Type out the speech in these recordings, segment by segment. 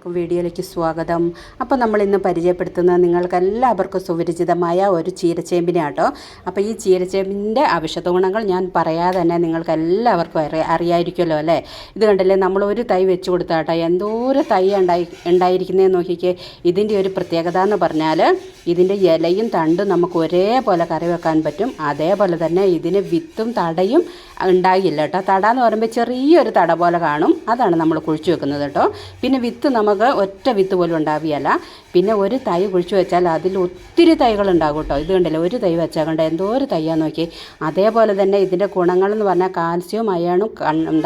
എല്ലാവർക്കും വീഡിയോയിലേക്ക് സ്വാഗതം. അപ്പോൾ നമ്മൾ ഇന്ന് പരിചയപ്പെടുത്തുന്നത് നിങ്ങൾക്ക് എല്ലാവർക്കും സുപരിചിതമായ ഒരു ചീരച്ചേമ്പിനെ കേട്ടോ അപ്പോൾ ഈ ചീരച്ചേമ്പിന്റെ ഔഷധ ഗുണങ്ങൾ ഞാൻ പറയാതെ തന്നെ നിങ്ങൾക്ക് എല്ലാവർക്കും അറിയ അറിയായിരിക്കുമല്ലോ അല്ലേ? ഇത് കണ്ടില്ലേ? നമ്മൾ ഒരു തൈ വെച്ച് കൊടുത്താട്ടോ. എന്തോരം തൈ ഉണ്ടായി ഉണ്ടായിരിക്കുന്നതെന്ന് നോക്കിക്കേ. ഇതിന്റെ ഒരു പ്രത്യേകത എന്ന് പറഞ്ഞാൽ ഇതിന്റെ ഇലയും തണ്ടും നമുക്ക് ഒരേപോലെ കറി വെക്കാൻ പറ്റും. അതേപോലെ തന്നെ ഇതിന് വിത്തും തടയും ഉണ്ടാകില്ല കേട്ടോ. തട എന്ന് പറയുമ്പോൾ ചെറിയൊരു തട പോലെ കാണും. അതാണ് നമ്മൾ കുഴിച്ചു വെക്കുന്നത് കേട്ടോ. പിന്നെ വിത്ത് നമുക്ക് ഒറ്റ വിത്ത് പോലും ഉണ്ടാവുകയല്ല പിന്നെ ഒരു തൈ കുഴിച്ചു വെച്ചാൽ അതിൽ ഒത്തിരി തൈകൾ ഉണ്ടാകും കേട്ടോ. ഇത് കണ്ടില്ല? ഒരു തൈ വെച്ചാൽ കണ്ട? എന്തോ ഒരു തൈയാന്ന് നോക്കി അതേപോലെ തന്നെ ഇതിന്റെ ഗുണങ്ങളെന്ന് പറഞ്ഞാൽ കാൽസ്യവും അയണും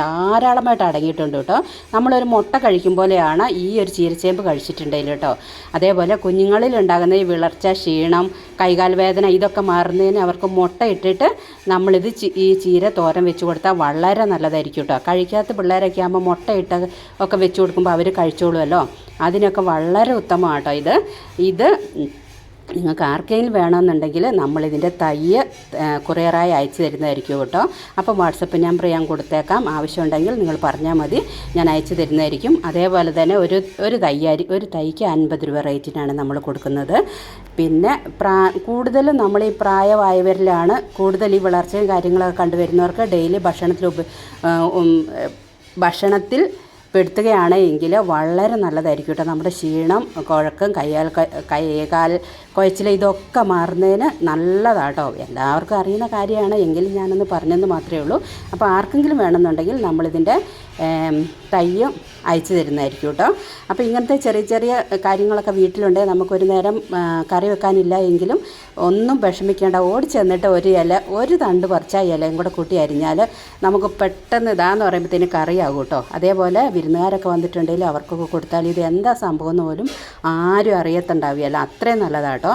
ധാരാളമായിട്ട് അടങ്ങിയിട്ടുണ്ട് കേട്ടോ. നമ്മളൊരു മുട്ട കഴിക്കും പോലെയാണ് ഈ ഒരു ചീരച്ചേമ്പ് കഴിച്ചിട്ടുണ്ടെങ്കിൽ കേട്ടോ. അതേപോലെ കുഞ്ഞുങ്ങളിൽ ഉണ്ടാകുന്ന ഈ വിളർച്ച ക്ഷീണം കൈകാൽ വേദന ഇതൊക്കെ മാറുന്നതിന് അവർക്ക് മുട്ട ഇട്ടിട്ട് നമ്മളിത് ഈ ചീര തോരൻ വെച്ച് കൊടുത്താൽ വളരെ നല്ലതായിരിക്കും കേട്ടോ കഴിക്കാത്ത പിള്ളേരൊക്കെ ആകുമ്പോൾ മുട്ട ഇട്ട് ഒക്കെ വെച്ച് കൊടുക്കുമ്പോൾ അവർ കഴിച്ചോളുമല്ലോ അതിനൊക്കെ വളരെ ഉത്തമമാണ് കേട്ടോ ഇത്. ഇത് നിങ്ങൾക്ക് ആർക്കെങ്കിലും വേണമെന്നുണ്ടെങ്കിൽ നമ്മളിതിന്റെ തയ്യ് കുറേറായി അയച്ചു തരുന്നതായിരിക്കും കേട്ടോ. അപ്പോൾ വാട്സപ്പ് നമ്പർ ഞാൻ കൊടുത്തേക്കാം. ആവശ്യമുണ്ടെങ്കിൽ നിങ്ങൾ പറഞ്ഞാൽ മതി. ഞാൻ അയച്ചു തരുന്നതായിരിക്കും. അതേപോലെ തന്നെ ഒരു ഒരു തയ്യാരി ഒരു തൈക്ക് അൻപത് രൂപ റേറ്റിനാണ് നമ്മൾ കൊടുക്കുന്നത്. പിന്നെ പ്രാ കൂടുതലും നമ്മൾ ഈ പ്രായമായവരിലാണ് കൂടുതൽ ഈ വളർച്ചയും കാര്യങ്ങളൊക്കെ കണ്ടുവരുന്നവർക്ക് ഡെയിലി ഭക്ഷണത്തിൽ ഭക്ഷണത്തിൽ പെടുത്തുകയാണ് എങ്കിൽ വളരെ നല്ലതായിരിക്കും കേട്ടോ. നമ്മുടെ ക്ഷീണം കുഴക്കം കയ്യാൽ കൈകാൽ കുഴച്ചിൽ ഇതൊക്കെ മാറുന്നതിന് നല്ലതാട്ടോ. എല്ലാവർക്കും അറിയുന്ന കാര്യമാണ്. എങ്കിലും ഞാനൊന്ന് പറഞ്ഞെന്ന് മാത്രമേ ഉള്ളൂ. അപ്പോൾ ആർക്കെങ്കിലും വേണമെന്നുണ്ടെങ്കിൽ നമ്മളിതിന്റെ തയ്യും അയച്ചു തരുന്നതായിരിക്കും കേട്ടോ. അപ്പോൾ ഇങ്ങനത്തെ ചെറിയ ചെറിയ കാര്യങ്ങളൊക്കെ വീട്ടിലുണ്ടെങ്കിൽ നമുക്കൊരു നേരം കറി വെക്കാനില്ല എങ്കിലും ഒന്നും വിഷമിക്കേണ്ട. ഓടി ചെന്നിട്ട് ഒരു ഇല ഒരു തണ്ട് പറിച്ച ഇലയും കൂടെ കൂട്ടി അരിഞ്ഞാൽ നമുക്ക് പെട്ടെന്ന് ഇതാന്ന് പറയുമ്പോഴത്തേന് കറിയാകും കേട്ടോ. അതേപോലെ വിരുന്നുകാരൊക്കെ വന്നിട്ടുണ്ടെങ്കിൽ അവർക്കൊക്കെ കൊടുത്താൽ ഇത് എന്താ സംഭവം എന്ന് പോലും ആരും അറിയത്തുണ്ടാവുകയല്ല അത്രയും നല്ലതാട്ടോ.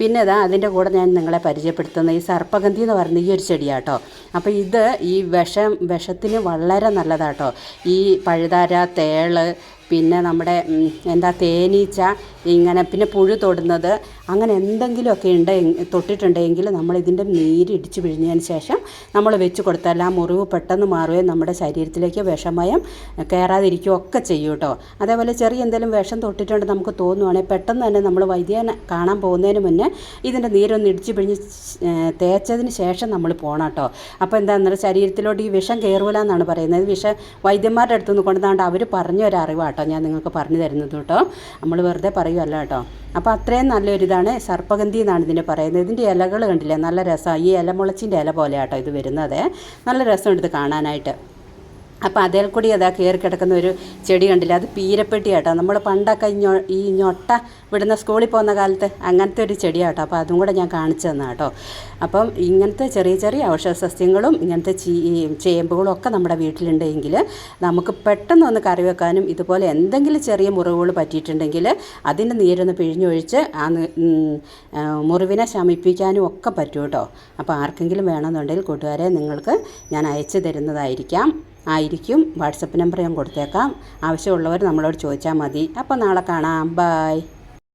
പിന്നെ ഇതാ അതിന്റെ കൂടെ ഞാൻ നിങ്ങളെ പരിചയപ്പെടുത്തുന്ന ഈ സർപ്പഗന്ധി എന്ന് പറയുന്ന ഈ ഒരു ചെടിയാട്ടോ. അപ്പോൾ ഇത് ഈ വിഷം വിഷത്തിന് വളരെ നല്ലതാട്ടോ. ഈ പഴുതാര തേൾ പിന്നെ നമ്മുടെ എന്താ തേനീച്ച ഇങ്ങനെ പിന്നെ പുഴു തൊടുന്നത് അങ്ങനെ എന്തെങ്കിലുമൊക്കെ ഉണ്ട് തൊട്ടിട്ടുണ്ടെങ്കിൽ നമ്മൾ ഇതിന്റെ നീര് ഇടിച്ചു പിഴിഞ്ഞതിന് ശേഷം നമ്മൾ വെച്ച് കൊടുത്താൽ ആ മുറിവ് പെട്ടെന്ന് മാറുകയും നമ്മുടെ ശരീരത്തിലേക്ക് വിഷമയം കയറാതിരിക്കുകയും ഒക്കെ ചെയ്യും കേട്ടോ അതേപോലെ ചെറിയ എന്തെങ്കിലും വിഷം തൊട്ടിട്ടുണ്ട് നമുക്ക് തോന്നുവാണെങ്കിൽ പെട്ടെന്ന് തന്നെ നമ്മൾ വൈദ്യനെ കാണാൻ പോകുന്നതിന് മുന്നേ ഇതിന്റെ നീരൊന്ന് ഇടിച്ച് പിഴിഞ്ഞ് തേച്ചതിന് ശേഷം നമ്മൾ പോകണം കേട്ടോ. അപ്പോൾ എന്താണെന്ന് ശരീരത്തിലോട്ട് ഈ വിഷം കയറൂല എന്നാണ് പറയുന്നത്. വിഷം വൈദ്യന്മാരുടെ അടുത്ത് നിന്ന് കൊണ്ടുവന്നാണ്ട് അവർ പറഞ്ഞ ഒരു അറിവാട്ടോ ഞാൻ നിങ്ങൾക്ക് പറഞ്ഞു തരുന്നത് കേട്ടോ. നമ്മൾ വെറുതെ പറയുമല്ല കേട്ടോ. അപ്പോൾ അത്രയും നല്ലൊരിതാണ് സർപ്പഗന്ധി എന്നാണ് ഇതിനെ പറയുന്നത്. ഇതിന്റെ ഇലകൾ കണ്ടില്ലേ? നല്ല രസമാണ് ഈ ഇല ഇലമുളച്ചിന്റെ ഇല പോലെയാട്ടോ ഇത് വരുന്നത്. നല്ല രസമുണ്ട് ഇത് കാണാനായിട്ട്. അപ്പോൾ അതിൽ കൂടി അതാ കയറി കിടക്കുന്ന ഒരു ചെടി കണ്ടില്ല? അത് പീരപ്പെട്ടി ആട്ടോ നമ്മൾ പണ്ടൊക്കെ ഞൊ ഈ ഞൊട്ട വിടുന്ന സ്കൂളിൽ പോകുന്ന കാലത്ത് അങ്ങനത്തെ ഒരു ചെടിയാട്ടോ. അപ്പോൾ അതും കൂടെ ഞാൻ കാണിച്ചു തന്നാ കേട്ടോ അപ്പം ഇങ്ങനത്തെ ചെറിയ ചെറിയ ഔഷധ സസ്യങ്ങളും ഇങ്ങനത്തെ ചീ ചേമ്പുകളും ഒക്കെ നമ്മുടെ വീട്ടിലുണ്ടെങ്കിൽ നമുക്ക് പെട്ടെന്ന് ഒന്ന് കറി വെക്കാനും ഇതുപോലെ എന്തെങ്കിലും ചെറിയ മുറിവുകൾ പറ്റിയിട്ടുണ്ടെങ്കിൽ അതിന്റെ നീരൊന്ന് പിഴിഞ്ഞൊഴിച്ച് ആ, മുറിവിനെ ശമിപ്പിക്കാനും ഒക്കെ പറ്റും കേട്ടോ. അപ്പോൾ ആർക്കെങ്കിലും വേണമെന്നുണ്ടെങ്കിൽ കൂട്ടുകാരെ നിങ്ങൾക്ക് ഞാൻ അയച്ചു തരുന്നതായിരിക്കാം. ആയിരിക്കും. വാട്സപ്പ് നമ്പർ ഞാൻ കൊടുത്തേക്കാം. ആവശ്യമുള്ളവർ നമ്മളോട് ചോദിച്ചാൽ മതി. അപ്പോൾ നാളെ കാണാം. ബായ്